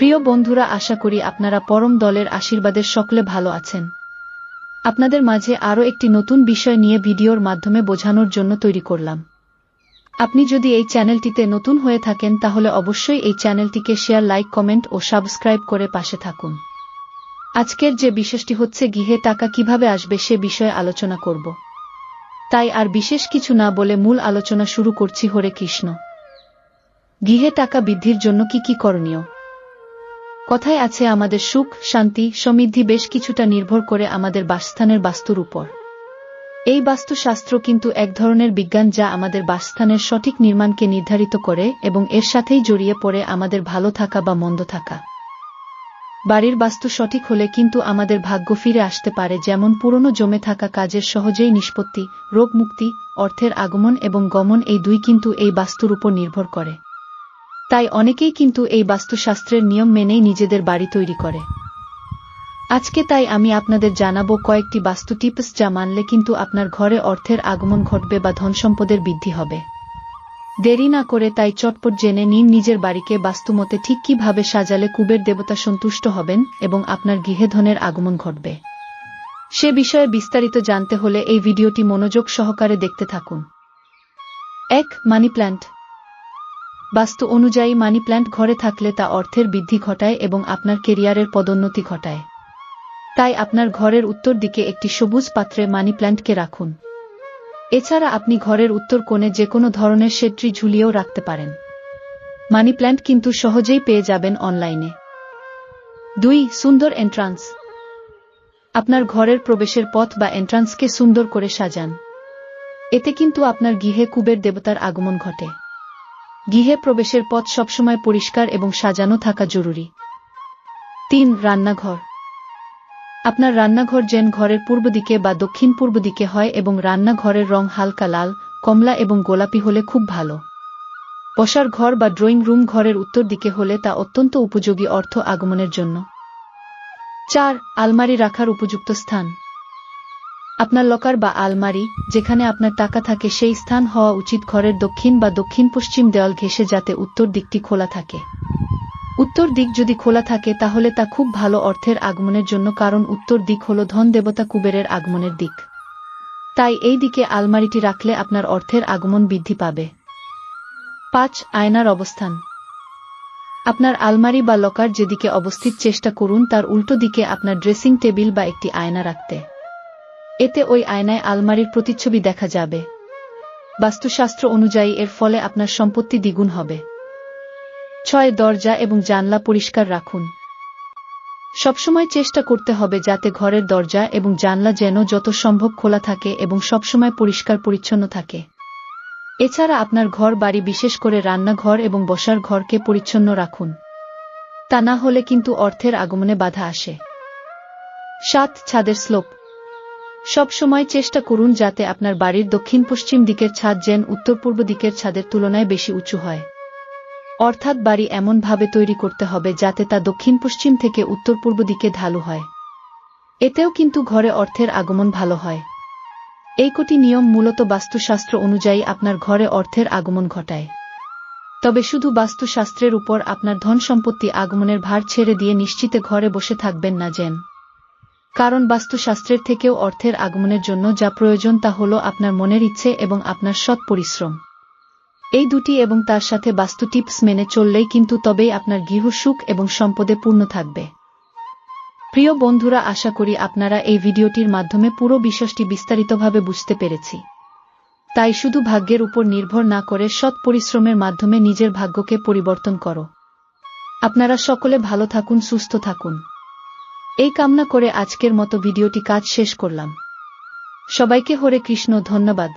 প্রিয় বন্ধুরা, আশা করি আপনারা পরম দলের আশীর্বাদের সকলে ভালো আছেন। আপনাদের মাঝে আরও একটি নতুন বিষয় নিয়ে ভিডিওর মাধ্যমে বোঝানোর জন্য তৈরি করলাম। আপনি যদি এই চ্যানেলটিতে নতুন হয়ে থাকেন, তাহলে অবশ্যই এই চ্যানেলটিকে শেয়ার, লাইক, কমেন্ট ও সাবস্ক্রাইব করে পাশে থাকুন। আজকের যে বিশেষটি হচ্ছে গৃহে টাকা কীভাবে আসবে সে বিষয়ে আলোচনা করব। তাই আর বিশেষ কিছু না বলে মূল আলোচনা শুরু করছি হরে কৃষ্ণ। গৃহে টাকা বৃদ্ধির জন্য কি কি করণীয়? কথায় আছে, আমাদের সুখ, শান্তি, সমৃদ্ধি বেশ কিছুটা নির্ভর করে আমাদের বাসস্থানের বাস্তুর উপর। এই বাস্তুশাস্ত্র কিন্তু এক ধরনের বিজ্ঞান যা আমাদের বাসস্থানের সঠিক নির্মাণকে নির্ধারিত করে এবং এর সাথেই জড়িয়ে পড়ে আমাদের ভালো থাকা বা মন্দ থাকা। বাড়ির বাস্তু সঠিক হলে কিন্তু আমাদের ভাগ্য ফিরে আসতে পারে, যেমন পুরনো জমে থাকা কাজের সহজেই নিষ্পত্তি, রোগমুক্তি, অর্থের আগমন এবং গমন এই দুই কিন্তু এই বাস্তুর উপর নির্ভর করে। তাই অনেকেই কিন্তু এই বাস্তুশাস্ত্রের নিয়ম মেনেই নিজেদের বাড়ি তৈরি করে। আজকে তাই আমি আপনাদের জানাব কয়েকটি বাস্তু টিপস যা মানলে কিন্তু আপনার ঘরে অর্থের আগমন ঘটবে বা ধনসম্পদের বৃদ্ধি হবে। দেরি না করে তাই চটপট জেনে নিন নিজের বাড়িকে বাস্তুমতে ঠিক কীভাবে সাজালে কুবের দেবতা সন্তুষ্ট হবেন এবং আপনার গৃহে ধনের আগমন ঘটবে। সে বিষয়ে বিস্তারিত জানতে হলে এই ভিডিওটি মনোযোগ সহকারে দেখতে থাকুন। এক, মানি প্ল্যান্ট। বাস্তু অনুযায়ী মানি প্ল্যান্ট ঘরে থাকলে তা অর্থের বৃদ্ধি ঘটায় এবং আপনার কেরিয়ারের পদোন্নতি ঘটায়। তাই আপনার ঘরের উত্তর দিকে একটি সবুজ পাত্রে মানি প্ল্যান্টকে রাখুন। এছাড়া আপনি ঘরের উত্তর কোণে যে কোনো ধরনের সেট্রি ঝুলিয়েও রাখতে পারেন। মানি প্ল্যান্ট কিন্তু সহজেই পেয়ে যাবেন অনলাইনে। দুই, সুন্দর এন্ট্রান্স। আপনার ঘরের প্রবেশের পথ বা এন্ট্রান্সকে সুন্দর করে সাজান। এতে কিন্তু আপনার গৃহে কুবের দেবতার আগমন ঘটে। গৃহে প্রবেশের পথ সবসময় পরিষ্কার এবং সাজানো থাকা জরুরি। তিন, রান্নাঘর। আপনার রান্নাঘর যেন ঘরের পূর্ব দিকে বা দক্ষিণ পূর্ব দিকে হয় এবং রান্নাঘরের রং হালকা লাল, কমলা এবং গোলাপি হলে খুব ভালো। বসার ঘর বা ড্রয়িং রুম ঘরের উত্তর দিকে হলে তা অত্যন্ত উপযোগী অর্থ আগমনের জন্য। চার, আলমারি রাখার উপযুক্ত স্থান। আপনার লকার বা আলমারি, যেখানে আপনার টাকা থাকে সেই স্থান হওয়া উচিত ঘরের দক্ষিণ বা দক্ষিণ পশ্চিম দেওয়াল ঘেঁষে যাতে উত্তর দিকটি খোলা থাকে। উত্তর দিক যদি খোলা থাকে তাহলে তা খুব ভালো অর্থের আগমনের জন্য কারণ উত্তর দিক হল ধন দেবতা কুবেরের আগমনের দিক। তাই এই দিকে আলমারিটি রাখলে আপনার অর্থের আগমন বৃদ্ধি পাবে। পাঁচ, আয়নার অবস্থান। আপনার আলমারি বা লকার যেদিকে অবস্থিত চেষ্টা করুন তার উল্টো দিকে আপনার ড্রেসিং টেবিল বা একটি আয়না রাখতে। এতে ওই আয়নায় আলমারির প্রতিচ্ছবি দেখা যাবে। বাস্তুশাস্ত্র অনুযায়ী এর ফলে আপনার সম্পত্তি দ্বিগুণ হবে। ছয় দরজা এবং জানলা পরিষ্কার রাখুন। সবসময় চেষ্টা করতে হবে যাতে ঘরের দরজা এবং জানলা যেন যত সম্ভব খোলা থাকে এবং সবসময় পরিষ্কার পরিচ্ছন্ন থাকে। এছাড়া আপনার ঘর বাড়ি বিশেষ করে রান্নাঘর এবং বসার ঘরকে পরিচ্ছন্ন রাখুন। তা না হলে কিন্তু অর্থের আগমনে বাধা আসে। সাত ছাদের স্লোপ। সব সময় চেষ্টা করুন যাতে আপনার বাড়ির দক্ষিণ পশ্চিম দিকের ছাদ যেন উত্তর পূর্ব দিকের ছাদের তুলনায় বেশি উঁচু হয়। অর্থাৎ বাড়ি এমনভাবে তৈরি করতে হবে যাতে তা দক্ষিণ পশ্চিম থেকে উত্তর পূর্ব দিকে ঢালু হয়। এতেও কিন্তু ঘরে অর্থের আগমন ভালো হয়। এই কোটি নিয়ম মূলত বাস্তুশাস্ত্র অনুযায়ী আপনার ঘরে অর্থের আগমন ঘটায়। তবে শুধু বাস্তুশাস্ত্রের উপর আপনার ধন সম্পত্তি আগমনের ভার ছেড়ে দিয়ে নিশ্চিতে ঘরে বসে থাকবেন না যেন। কারণ বাস্তুশাস্ত্রের থেকেও অর্থের আগমনের জন্য যা প্রয়োজন তা হল আপনার মনের ইচ্ছে এবং আপনার সৎ পরিশ্রম। এই দুটি এবং তার সাথে বাস্তু টিপস মেনে চললেই কিন্তু তবেই আপনার গৃহ সুখ এবং সম্পদে পূর্ণ থাকবে। প্রিয় বন্ধুরা, আশা করি আপনারা এই ভিডিওটির মাধ্যমে পুরো বিষয়টি বিস্তারিতভাবে বুঝতে পেরেছি। তাই শুধু ভাগ্যের উপর নির্ভর না করে সৎ পরিশ্রমের মাধ্যমে নিজের ভাগ্যকে পরিবর্তন করো। আপনারা সকলে ভালো থাকুন, সুস্থ থাকুন। এই কামনা করে আজকের মতো ভিডিওটি কাজ শেষ করলাম। সবাইকে হরে কৃষ্ণ ধন্যবাদ।